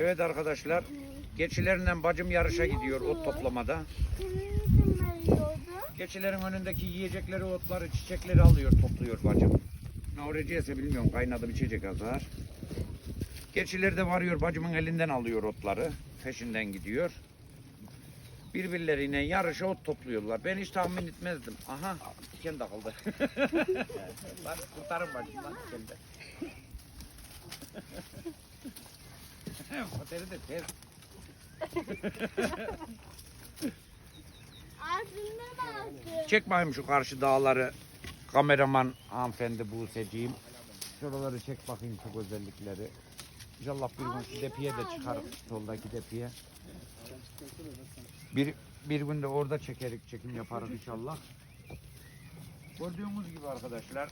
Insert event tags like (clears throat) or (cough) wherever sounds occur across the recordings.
Evet arkadaşlar. Geçilerinden bacım yarışa gidiyor ot toplamada. Geçilerin önündeki yiyecekleri, otları, çiçekleri alıyor, topluyor bacım. Ne oracıysa bilmiyorum. Kaynadı bir çiçek azar. Geçileri de varıyor bacımın elinden alıyor otları. Peşinden gidiyor. Birbirleriyle yarışa ot topluyorlar. Ben hiç tahmin etmezdim. Aha diken takıldı. lan (laughs) kurtarın bacım lan dikende. Oteri de baktı. Çek bakayım şu karşı dağları. Kameraman hanımefendi Buse'ciğim. Şuraları çek bakayım şu güzellikleri. İnşallah bir gün şu depiye de çıkarıp soldaki depiye. Bir, bir gün de orada çekerik çekim yaparız inşallah. Gördüğünüz gibi arkadaşlar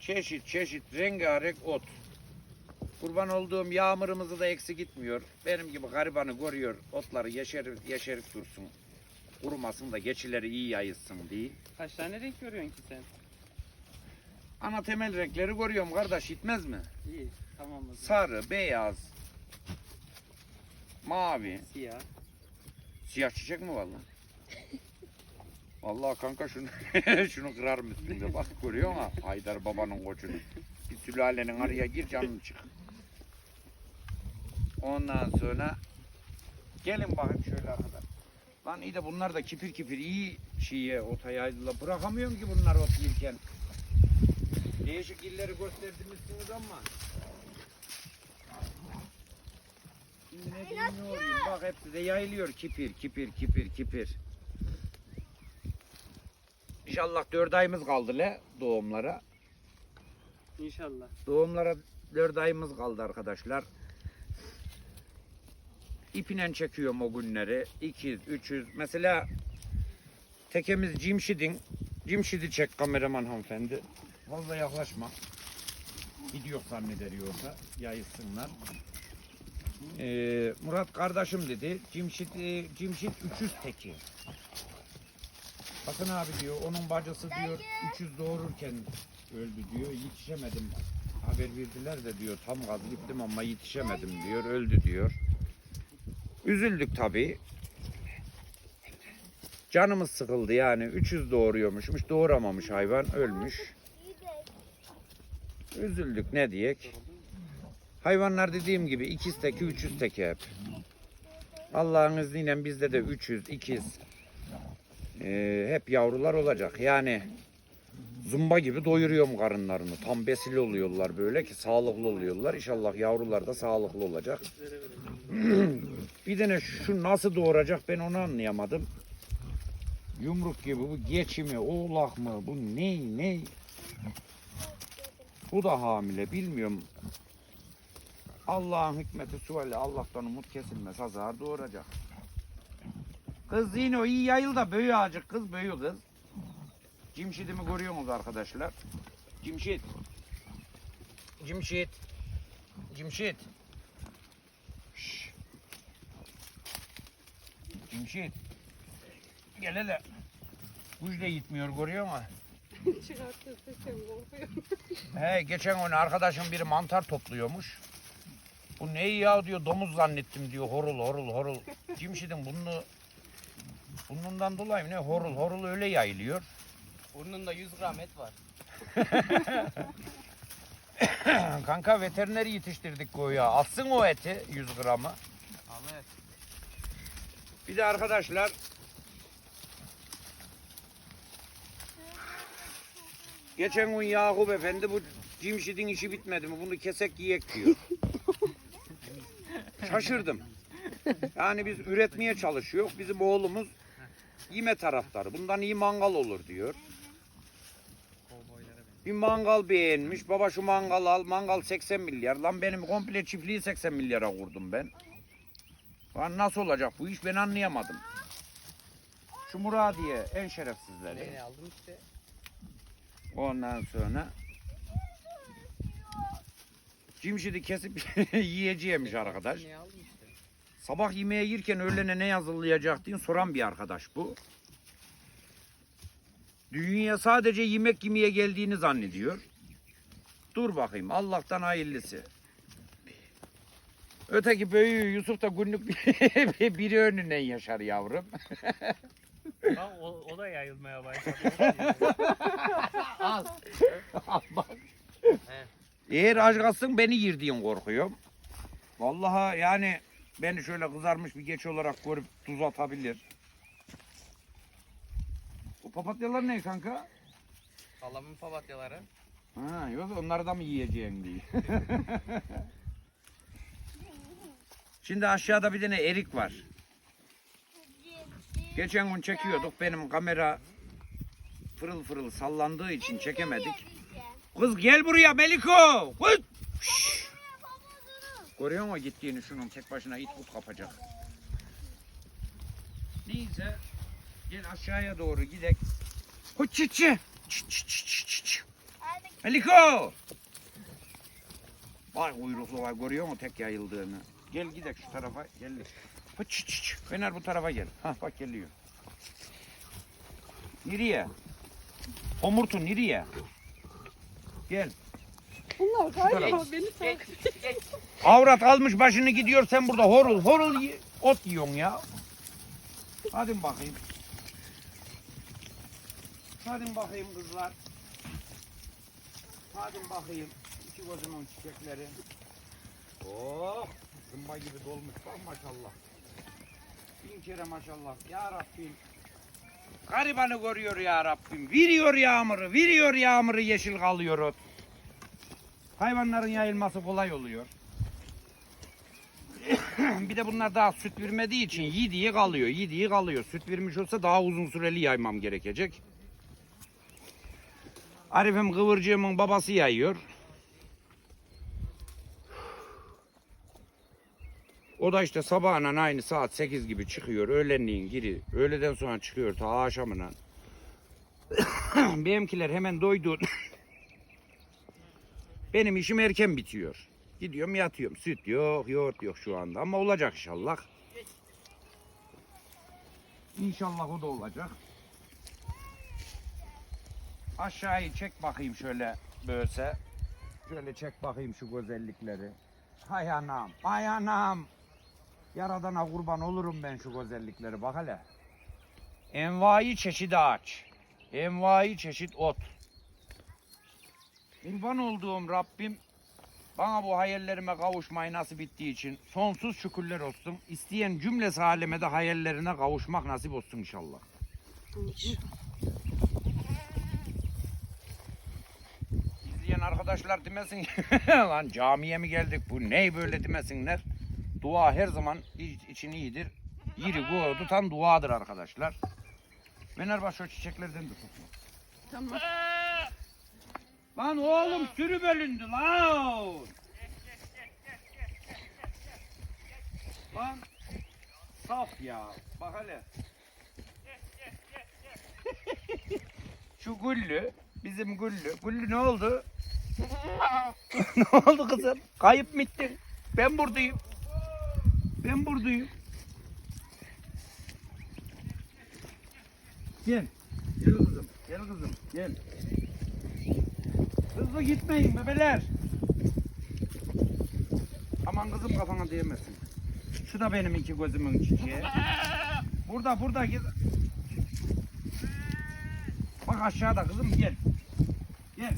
çeşit çeşit rengarenk ot. Kurban olduğum yağmurumuzu da eksik gitmiyor. Benim gibi garibanı görüyor. Otları yeşerik, yeşerik dursun. Kurumasın da geçileri iyi yayılsın diye. Kaç tane renk görüyorsun ki sen? Ana temel renkleri görüyorum kardeş yetmez mi? İyi. Tamam o zaman. Sarı, beyaz, mavi. Siyah. Siyah çiçek mi valla? (laughs) Vallahi kanka şunu (laughs) şunu kırar mısın de bak görüyor musun? Haydar babanın koçunu. Bir sülalenin araya gir canın çık. Ondan sonra gelin bakayım şöyle arkadaş. Lan iyi de bunlar da kipir kipir iyi şeye ota yaydılar. Bırakamıyorum ki bunlar ot yerken. Değişik illeri gösterdimişsiniz ama. Şimdi ne diyeyim ne olayım bak hepsi de yayılıyor kipir kipir kipir kipir. İnşallah dört ayımız kaldı le doğumlara. İnşallah. Doğumlara dört ayımız kaldı arkadaşlar. İpinen çekiyorum o günleri. 200, 300. Mesela tekemiz Cimşid'in. Cimşid'i çek kameraman hanımefendi. Fazla yaklaşma. Gidiyor zanneder yoksa yayılsınlar. Ee, Murat kardeşim dedi. Cimşid, e, Cimşid 300 teki. Bakın abi diyor onun bacısı diyor 300 doğururken öldü diyor. Yetişemedim. Haber verdiler de diyor tam gaz gittim ama yetişemedim diyor. Öldü diyor. Üzüldük tabii. Canımız sıkıldı yani. 300 doğuruyormuşmuş. Doğuramamış hayvan. Ölmüş. Üzüldük ne diyek. Hayvanlar dediğim gibi ikiz teki, üçüz teki hep. Allah'ın izniyle bizde de 300, ikiz. Ee, hep yavrular olacak. Yani zumba gibi doyuruyorum karınlarını. Tam besil oluyorlar böyle ki sağlıklı oluyorlar. İnşallah yavrular da sağlıklı olacak. (clears throat) Bir tane şu nasıl doğuracak ben onu anlayamadım. Yumruk gibi bu geçimi, oğlak mı, bu ney ney? Bu da hamile bilmiyorum. Allah'ın hikmeti suali Allah'tan umut kesilmez. Hazar doğuracak. Kız yine o iyi yayıl da böyü acık kız böyü kız. Cimşidimi görüyorsunuz arkadaşlar. Cimşit. Cimşit. Cimşit. Cimşit. Gel hele. Kuş da gitmiyor görüyor musun? (laughs) Çıkarttı sesim korkuyor. (laughs) He geçen gün arkadaşım biri mantar topluyormuş. Bu ne ya diyor domuz zannettim diyor horul horul horul. Cimşidin bunu bundan dolayı mı ne horul horul öyle yayılıyor. Burnunda 100 gram et var. (laughs) Kanka veterineri yetiştirdik goya. Alsın o eti 100 gramı. Ahmet. Bir de arkadaşlar Geçen gün Yakup Efendi bu cimşidin işi bitmedi mi bunu kesek yiyek diyor. Şaşırdım. Yani biz üretmeye çalışıyor. Bizim oğlumuz yeme taraftarı. Bundan iyi mangal olur diyor. Bir mangal beğenmiş. Baba şu mangal al. Mangal 80 milyar. Lan benim komple çiftliği 80 milyara kurdum ben. Lan nasıl olacak bu iş ben anlayamadım. Şu Muradiye en şerefsizleri. Beni aldım işte. Ondan sonra cimşidi kesip (laughs) yiyeceğimiş arkadaş. Sabah yemeğe yerken öğlene ne hazırlayacak diye soran bir arkadaş bu. Dünyaya sadece yemek yemeye geldiğini zannediyor. Dur bakayım Allah'tan hayırlısı. Öteki büyüğü Yusuf da günlük (laughs) biri önünden yaşar yavrum. O, o da yayılmaya başladı. Al. Al bak. Eğer aç kalsın beni diye korkuyorum. Vallahi yani beni şöyle kızarmış bir geç olarak görüp tuz atabilir. Bu papatyalar ne kanka? Halamın papatyaları. Ha, yok onları da mı yiyeceğim diye. (laughs) Şimdi aşağıda bir tane erik var. Geçen gün çekiyorduk. Benim kamera fırıl fırıl sallandığı için çekemedik. Kız gel buraya Meliko. Kız. Şşş. Görüyor musun gittiğini şunun tek başına it but kapacak. Neyse gel aşağıya doğru gidek. Hıç çıt çıt. Çıt çıt çıt çıt çıt. Meliko. Vay kuyruklu var görüyor musun tek yayıldığını. Gel gidek şu tarafa gel. Çıt. çıt. Fener bu tarafa gel. Hah bak geliyor. Nereye? Homurtu nereye? Gel. Bunlar galiba beni takip Avrat almış başını gidiyor sen burada horul horul ye- ot yiyorsun ya. Hadi bakayım. Hadi bakayım kızlar. Hadi bakayım. İki gözümün çiçekleri. Oh, zımba gibi dolmuş bak maşallah. Bin kere maşallah. Ya Rabbim. Garibanı görüyor ya Rabbim. Veriyor yağmuru, veriyor yağmuru yeşil kalıyor ot. Hayvanların yayılması kolay oluyor. (coughs) bir de bunlar daha süt vermediği için yediği kalıyor, yediği kalıyor. Süt vermiş olsa daha uzun süreli yaymam gerekecek. Arif'im kıvırcığımın babası yayıyor. O da işte sabahın aynı saat 8 gibi çıkıyor. Öğlenliğin giri. Öğleden sonra çıkıyor ta akşamına. (coughs) Benimkiler hemen doydu. (coughs) Benim işim erken bitiyor. Gidiyorum yatıyorum. Süt yok, yoğurt yok şu anda ama olacak inşallah. İnşallah o da olacak. Aşağıyı çek bakayım şöyle böylese. Şöyle çek bakayım şu güzellikleri. Hay anam, hay anam. Yaradana kurban olurum ben şu güzellikleri bak hele. Envai çeşit ağaç. Envai çeşit ot. Kurban olduğum Rabbim bana bu hayallerime kavuşmayı nasip ettiği için sonsuz şükürler olsun. İsteyen cümlesi halime de hayallerine kavuşmak nasip olsun inşallah. İzleyen arkadaşlar demesin (laughs) lan camiye mi geldik bu ney böyle demesinler. Dua her zaman iç- için iyidir. Yiri guğu tutan duadır arkadaşlar. Fenerbahçe şu çiçeklerden de tutma. Tamam. Lan oğlum sürü bölündü lan. Lan saf ya. Bak hele. (laughs) Şu güllü, bizim güllü. Güllü ne oldu? (laughs) ne oldu kızım? Kayıp mı gittin? Ben buradayım. Ben buradayım. Gel. Gel kızım. Gel kızım. Gel. Hızlı gitmeyin bebeler. Aman kızım kafana değmesin. Şu da benim iki gözümün çiçeği. Burada burada git. Bak aşağıda kızım gel. Gel.